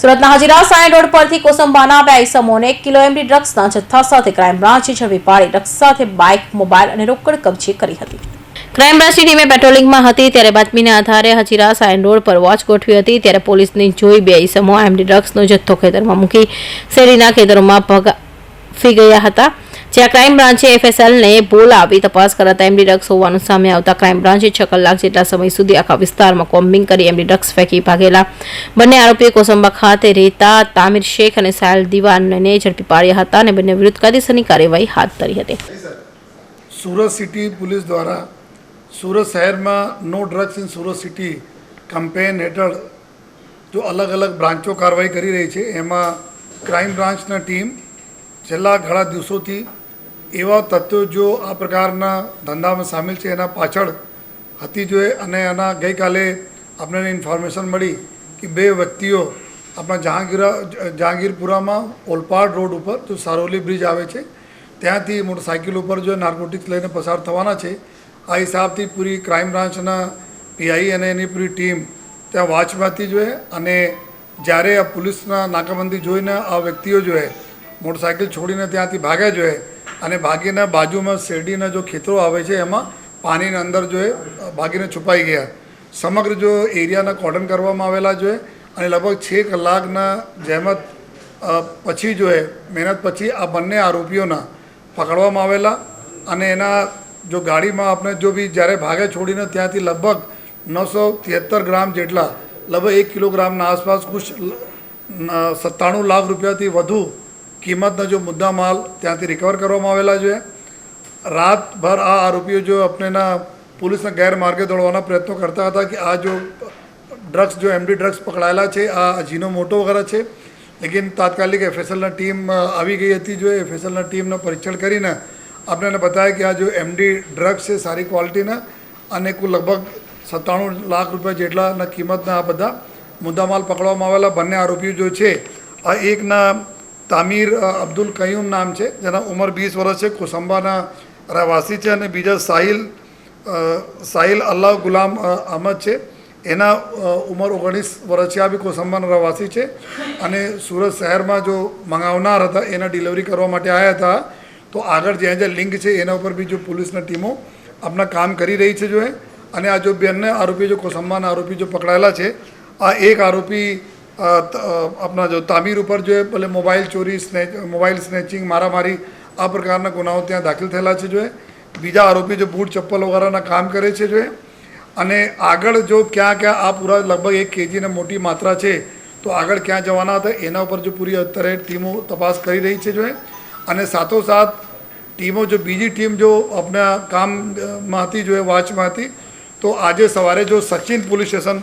સુરતના હજીરા સાયણ રોડ પરથી કોસંબાના બે એક કિલો એમડી ડ્રગ્સના જથ્થા સાથે ક્રાઇમ બ્રાન્ચે ઝડપી પાડી. ડ્રગ્સ સાથે બાઇક મોબાઈલ અને રોકડ કબજે કરી હતી. ક્રાઇમ બ્રાન્ચની ટીમે પેટ્રોલિંગમાં હતી ત્યારે બાતમીના આધારે હજીરા સાયન રોડ પર વોચ ગોઠવી હતી ત્યારે પોલીસને જોઈ બે ઇસમો એમડી ડ્રગ્સનો જથ્થો ખેતરમાં મૂકી શેરીના ખેતરોમાં ભગાફી ગયા હતા. જ્યાં ક્રાઇમ બ્રાન્ચે એફએસએલને બોલાવી તપાસ કરાતા એમડી ડ્રગ્સ હોવાનું સામે આવતા ક્રાઇમ બ્રાન્ચે છ કલાક જેટલા સમય સુધી આખા વિસ્તારમાં કોમ્બિંગ કરી એમડી ડ્રગ્સ ફેંકી ભાગેલા. બંને આરોપીઓ કોસંબા ખાતે રહેતા તામિર શેખ અને સાયલ દિવાનને ઝડપી પાડ્યા હતા અને બંને વિરુદ્ધ કાયદેસરની કાર્યવાહી હાથ ધરી હતી. સુરત સિટી પોલીસ દ્વારા સુરત શહેરમાં no drugs in Surat city campaign હેઠળ જો અલગ અલગ બ્રાન્ચો કાર્યવાહી કરી રહી છે, એમાં ક્રાઇમ બ્રાન્ચના ટીમ છેલ્લા ઘણા દિવસોથી એવા તત્વો જો આ પ્રકારના ધંધામાં સામેલ છે, એના પાછળ હતી જોઈએ અને એના ગઈકાલે આપણને ઇન્ફોર્મેશન મળી કે બે વ્યક્તિઓ આપણા જહાંગીરા, જહાંગીરપુરામાં ઓલપાડ રોડ ઉપર જો સારોલી બ્રિજ આવે છે. ત્યાંથી મોટરસાઇકલ ઉપર જો નાર્કોટિક્સ લઈને પસાર થવાના છે, આ હિસાબથી પૂરી ક્રાઇમ બ્રાન્ચના પીઆઈ અને એની પૂરી ટીમ ત્યાં વોચમાંથી જોઈએ અને જ્યારે આ પોલીસના નાકાબંધી જોઈને આ વ્યક્તિઓ જોઈએ મોટરસાઇકલ છોડીને ત્યાંથી ભાગ્યા જોઈએ અને બાગીના બાજુમાં શેરડીના જો ખેતરો આવે છે, એમાં પાણીની અંદર જોઈએ બાગીને છુપાઈ ગયા. સમગ્ર જો એરિયાના કોર્ડન કરવામાં આવેલા જોઈએ અને લગભગ છ કલાકના જહેમત પછી પછી એ, મહેનત પછી આ બંને આરોપીઓના પકડવામાં આવેલા. અને એના જો ગાડીમાં આપણે જો બી જ્યારે ભાગે છોડીને ત્યાંથી લગભગ નવસો ત્રેહત્તર ગ્રામ જેટલા, લગભગ એક કિલોગ્રામના આસપાસ કુછ સત્તાણું લાખ રૂપિયાથી વધુ કિંમતના જો મુદ્દા માલ ત્યાંથી રિકવર કરવામાં આવેલા છે. રાતભર આ આરોપીઓ જો આપણેના પોલીસના ગેરમાર્ગે દોડવાના પ્રયત્નો કરતા હતા કે આ જો ડ્રગ્સ જો એમડી ડ્રગ્સ પકડાયેલા છે, આ જીનો મોટો વગેરે છે. લેકિન તાત્કાલિક એફએસએલના ટીમ આવી ગઈ હતી જો એફએસએલના ટીમનું પરીક્ષણ કરીને આપણને બતાવ્યા કે આ જો એમડી ડ્રગ્સ છે, સારી ક્વોલિટીના અને કુલ લગભગ સત્તાણું લાખ રૂપિયા જેટલાના કિંમતના આ બધા મુદ્દામાલ પકડવામાં આવેલા. બંને આરોપીઓ જો છે, આ એકના તામીર અબ્દુલ કયુમ નામ છે, જેના ઉંમર વીસ વર્ષ છે, કોસંબાના રહેવાસી છે અને બીજા સાહિલ સાહિલ અલ્લાહ ગુલામ અહમદ છે. એના ઉંમર ઓગણીસ વર્ષ છે. આ બી કોસંબાના રહેવાસી છે. અને સુરત શહેરમાં જો મંગાવનાર હતા, એના ડિલિવરી કરવા માટે આવ્યા હતા, તો આગળ જ્યાં જ્યાં લિંક છે, એના ઉપર બી જો પોલીસના ટીમો આપણા કામ કરી રહી છે જો અને આ જો બંને આરોપી, જો કોસંબાના આરોપી જો પકડાયેલા છે, આ એક આરોપી આપણા જો તામીર ઉપર જોઈએ ભલે મોબાઈલ ચોરી સ્નેચ મોબાઈલ સ્નેચિંગ, મારામારી, આ પ્રકારના ગુનાઓ ત્યાં દાખલ થયેલા છે જોઈએ બીજા આરોપી જો બૂટ, ચપ્પલ વગેરેના કામ કરે છે જોઈએ અને આગળ જો ક્યાં ક્યાં આ પૂરા લગભગ એક કેજીને મોટી માત્રા છે, તો આગળ ક્યાં જવાના હતા, એના ઉપર જો પૂરી અત્યારે ટીમો તપાસ કરી રહી છે જોઈએ અને સાથોસાથ ટીમો જો બીજી ટીમ જો આપણા કામમાં હતી જોએ એ હતી તો આજે સવારે જો સચિન પોલીસ સ્ટેશન